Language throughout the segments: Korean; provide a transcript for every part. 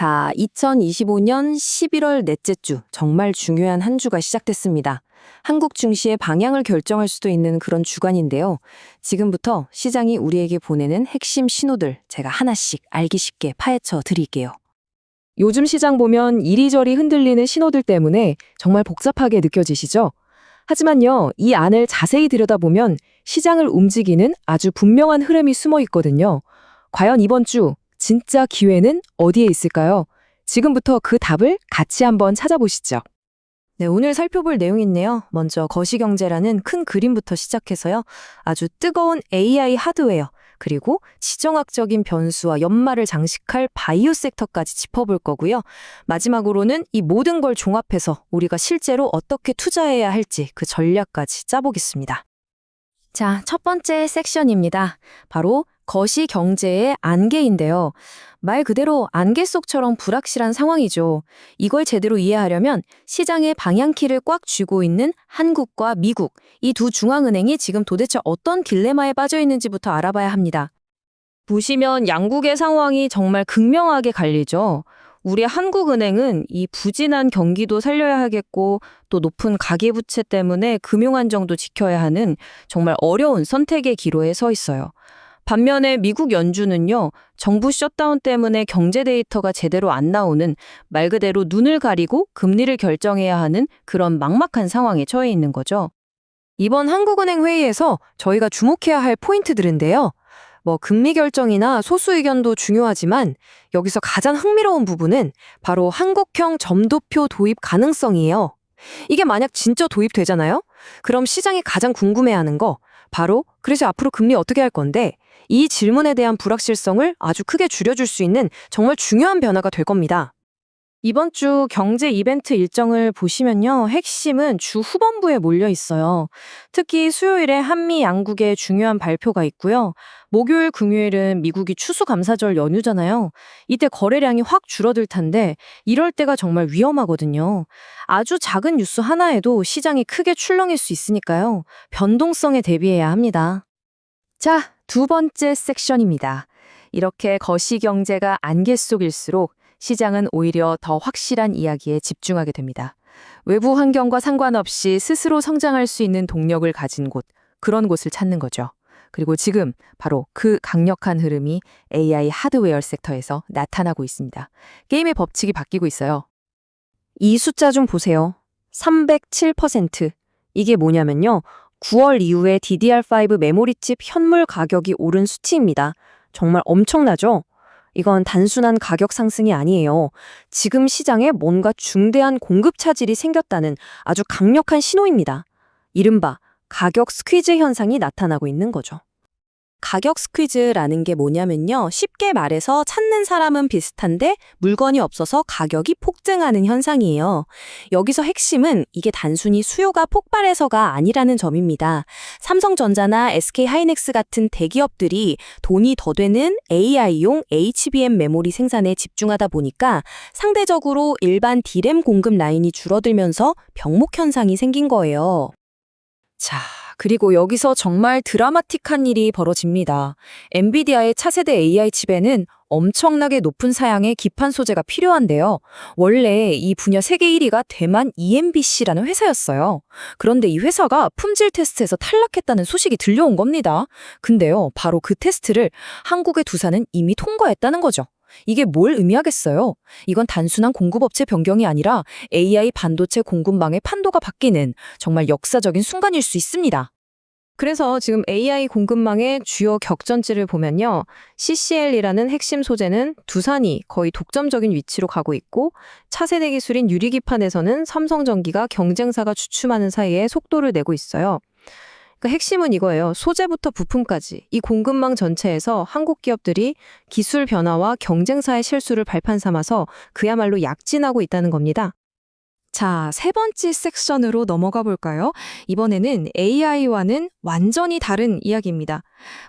자, 2025년 11월 넷째 주, 정말 중요한 한 주가 시작됐습니다. 한국 증시의 방향을 결정할 수도 있는 그런 주간인데요. 지금부터 시장이 우리에게 보내는 핵심 신호들 제가 하나씩 알기 쉽게 파헤쳐 드릴게요. 요즘 시장 보면 이리저리 흔들리는 신호들 때문에 정말 복잡하게 느껴지시죠? 하지만요, 이 안을 자세히 들여다보면 시장을 움직이는 아주 분명한 흐름이 숨어 있거든요. 과연 이번 주 진짜 기회는 어디에 있을까요? 지금부터 그 답을 같이 한번 찾아보시죠. 네, 오늘 살펴볼 내용인데요. 먼저 거시경제라는 큰 그림부터 시작해서요. 아주 뜨거운 AI 하드웨어, 그리고 지정학적인 변수와 연말을 장식할 바이오 섹터까지 짚어볼 거고요. 마지막으로는 이 모든 걸 종합해서 우리가 실제로 어떻게 투자해야 할지 그 전략까지 짜보겠습니다. 자, 첫 번째 섹션입니다. 바로 거시 경제의 안개인데요. 말 그대로 안개 속처럼 불확실한 상황이죠. 이걸 제대로 이해하려면 시장의 방향키를 꽉 쥐고 있는 한국과 미국, 이 두 중앙은행이 지금 도대체 어떤 딜레마에 빠져 있는지부터 알아봐야 합니다. 보시면 양국의 상황이 정말 극명하게 갈리죠. 우리 한국은행은 이 부진한 경기도 살려야 하겠고 또 높은 가계부채 때문에 금융안정도 지켜야 하는 정말 어려운 선택의 기로에 서 있어요. 반면에 미국 연준은요, 정부 셧다운 때문에 경제 데이터가 제대로 안 나오는 말 그대로 눈을 가리고 금리를 결정해야 하는 그런 막막한 상황에 처해 있는 거죠. 이번 한국은행 회의에서 저희가 주목해야 할 포인트들인데요. 뭐 금리 결정이나 소수 의견도 중요하지만 여기서 가장 흥미로운 부분은 바로 한국형 점도표 도입 가능성이에요. 이게 만약 진짜 도입되잖아요? 그럼 시장이 가장 궁금해하는 거 바로 그래서 앞으로 금리 어떻게 할 건데 이 질문에 대한 불확실성을 아주 크게 줄여줄 수 있는 정말 중요한 변화가 될 겁니다. 이번 주 경제 이벤트 일정을 보시면요. 핵심은 주 후반부에 몰려 있어요. 특히 수요일에 한미 양국의 중요한 발표가 있고요. 목요일, 금요일은 미국이 추수감사절 연휴잖아요. 이때 거래량이 확 줄어들 텐데 이럴 때가 정말 위험하거든요. 아주 작은 뉴스 하나에도 시장이 크게 출렁일 수 있으니까요. 변동성에 대비해야 합니다. 자, 두 번째 섹션입니다. 이렇게 거시 경제가 안개 속일수록 시장은 오히려 더 확실한 이야기에 집중하게 됩니다. 외부 환경과 상관없이 스스로 성장할 수 있는 동력을 가진 곳, 그런 곳을 찾는 거죠. 그리고 지금 바로 그 강력한 흐름이 AI 하드웨어 섹터에서 나타나고 있습니다. 게임의 법칙이 바뀌고 있어요. 이 숫자 좀 보세요. 307%. 이게 뭐냐면요. 9월 이후에 DDR5 메모리칩 현물 가격이 오른 수치입니다. 정말 엄청나죠? 이건 단순한 가격 상승이 아니에요. 지금 시장에 뭔가 중대한 공급 차질이 생겼다는 아주 강력한 신호입니다. 이른바 가격 스퀴즈 현상이 나타나고 있는 거죠. 가격 스퀴즈라는 게 뭐냐면요. 쉽게 말해서 찾는 사람은 비슷한데 물건이 없어서 가격이 폭증하는 현상이에요. 여기서 핵심은 이게 단순히 수요가 폭발해서가 아니라는 점입니다. 삼성전자나 SK하이닉스 같은 대기업들이 돈이 더 되는 AI용 HBM 메모리 생산에 집중하다 보니까 상대적으로 일반 D램 공급 라인이 줄어들면서 병목 현상이 생긴 거예요. 자, 그리고 여기서 정말 드라마틱한 일이 벌어집니다. 엔비디아의 차세대 AI 칩에는 엄청나게 높은 사양의 기판 소재가 필요한데요. 원래 이 분야 세계 1위가 대만 EMBC라는 회사였어요. 그런데 이 회사가 품질 테스트에서 탈락했다는 소식이 들려온 겁니다. 근데요, 바로 그 테스트를 한국의 두사는 이미 통과했다는 거죠. 이게 뭘 의미하겠어요? 이건 단순한 공급업체 변경이 아니라 AI 반도체 공급망의 판도가 바뀌는 정말 역사적인 순간일 수 있습니다. 그래서 지금 AI 공급망의 주요 격전지를 보면요. CCL이라는 핵심 소재는 두산이 거의 독점적인 위치로 가고 있고 차세대 기술인 유리기판에서는 삼성전기가 경쟁사가 주춤하는 사이에 속도를 내고 있어요. 그 핵심은 이거예요. 소재부터 부품까지 이 공급망 전체에서 한국 기업들이 기술 변화와 경쟁사의 실수를 발판 삼아서 그야말로 약진하고 있다는 겁니다. 자, 세 번째 섹션으로 넘어가 볼까요? 이번에는 AI와는 완전히 다른 이야기입니다.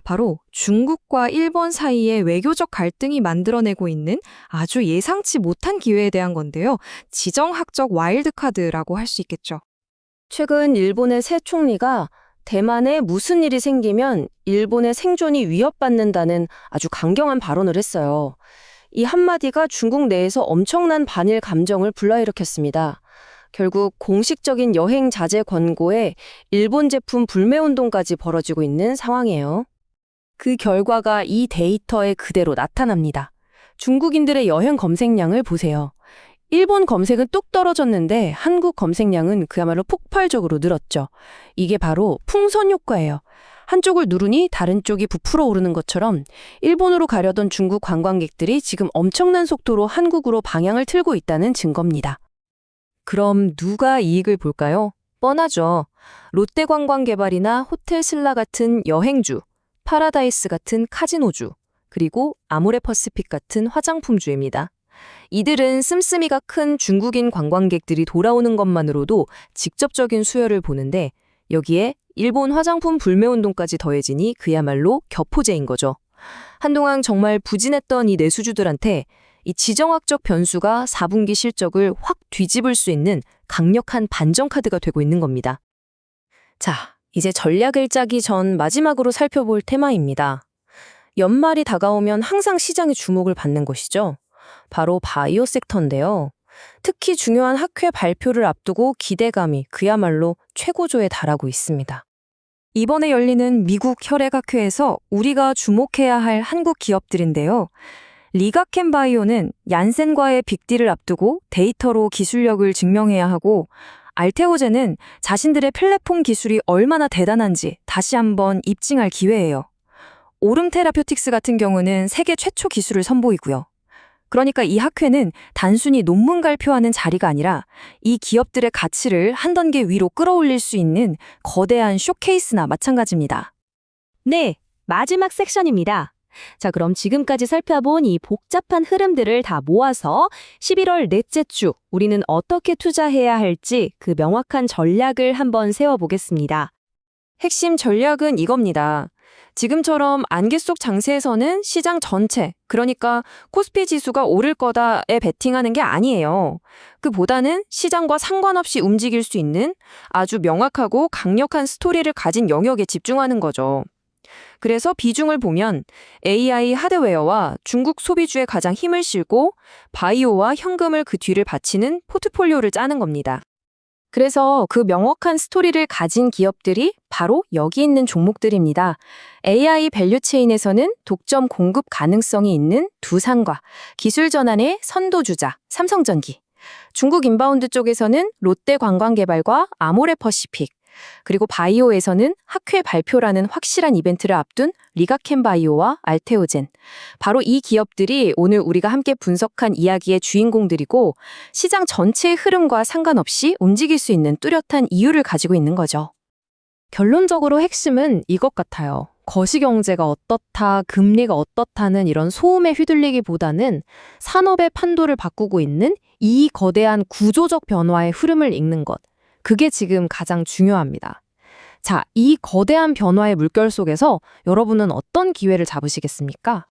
바로 중국과 일본 사이의 외교적 갈등이 만들어내고 있는 아주 예상치 못한 기회에 대한 건데요. 지정학적 와일드카드라고 할 수 있겠죠. 최근 일본의 새 총리가 대만에 무슨 일이 생기면 일본의 생존이 위협받는다는 아주 강경한 발언을 했어요. 이 한마디가 중국 내에서 엄청난 반일 감정을 불러일으켰습니다. 결국 공식적인 여행 자제 권고에 일본 제품 불매 운동까지 벌어지고 있는 상황이에요. 그 결과가 이 데이터에 그대로 나타납니다. 중국인들의 여행 검색량을 보세요. 일본 검색은 뚝 떨어졌는데 한국 검색량은 그야말로 폭발적으로 늘었죠. 이게 바로 풍선 효과예요. 한쪽을 누르니 다른 쪽이 부풀어 오르는 것처럼 일본으로 가려던 중국 관광객들이 지금 엄청난 속도로 한국으로 방향을 틀고 있다는 증거입니다. 그럼 누가 이익을 볼까요? 뻔하죠. 롯데관광개발이나 호텔 신라 같은 여행주, 파라다이스 같은 카지노주, 그리고 아모레퍼시픽 같은 화장품주입니다. 이들은 씀씀이가 큰 중국인 관광객들이 돌아오는 것만으로도 직접적인 수요를 보는데 여기에 일본 화장품 불매 운동까지 더해지니 그야말로 격포제인 거죠. 한동안 정말 부진했던 이 내수주들한테 이 지정학적 변수가 4분기 실적을 확 뒤집을 수 있는 강력한 반전 카드가 되고 있는 겁니다. 자, 이제 전략을 짜기 전 마지막으로 살펴볼 테마입니다. 연말이 다가오면 항상 시장의 주목을 받는 것이죠. 바로 바이오 섹터인데요. 특히 중요한 학회 발표를 앞두고 기대감이 그야말로 최고조에 달하고 있습니다. 이번에 열리는 미국 혈액학회에서 우리가 주목해야 할 한국 기업들인데요. 리가켄 바이오는 얀센과의 빅딜을 앞두고 데이터로 기술력을 증명해야 하고 알테오제는 자신들의 플랫폼 기술이 얼마나 대단한지 다시 한번 입증할 기회예요. 오름 테라퓨틱스 같은 경우는 세계 최초 기술을 선보이고요. 그러니까 이 학회는 단순히 논문 발표하는 자리가 아니라 이 기업들의 가치를 한 단계 위로 끌어올릴 수 있는 거대한 쇼케이스나 마찬가지입니다. 네, 마지막 섹션입니다. 자, 그럼 지금까지 살펴본 이 복잡한 흐름들을 다 모아서 11월 넷째 주 우리는 어떻게 투자해야 할지 그 명확한 전략을 한번 세워보겠습니다. 핵심 전략은 이겁니다. 지금처럼 안개 속 장세에서는 시장 전체, 그러니까 코스피 지수가 오를 거다에 베팅하는 게 아니에요. 그보다는 시장과 상관없이 움직일 수 있는 아주 명확하고 강력한 스토리를 가진 영역에 집중하는 거죠. 그래서 비중을 보면 AI 하드웨어와 중국 소비주에 가장 힘을 실고 바이오와 현금을 그 뒤를 바치는 포트폴리오를 짜는 겁니다. 그래서 그 명확한 스토리를 가진 기업들이 바로 여기 있는 종목들입니다. AI 밸류체인에서는 독점 공급 가능성이 있는 두산과 기술 전환의 선도주자 삼성전기, 중국 인바운드 쪽에서는 롯데 관광개발과 아모레퍼시픽, 그리고 바이오에서는 학회 발표라는 확실한 이벤트를 앞둔 리가켄 바이오와 알테오젠. 바로 이 기업들이 오늘 우리가 함께 분석한 이야기의 주인공들이고 시장 전체의 흐름과 상관없이 움직일 수 있는 뚜렷한 이유를 가지고 있는 거죠. 결론적으로 핵심은 이것 같아요. 거시경제가 어떻다, 금리가 어떻다는 이런 소음에 휘둘리기보다는 산업의 판도를 바꾸고 있는 이 거대한 구조적 변화의 흐름을 읽는 것. 그게 지금 가장 중요합니다. 자, 이 거대한 변화의 물결 속에서 여러분은 어떤 기회를 잡으시겠습니까?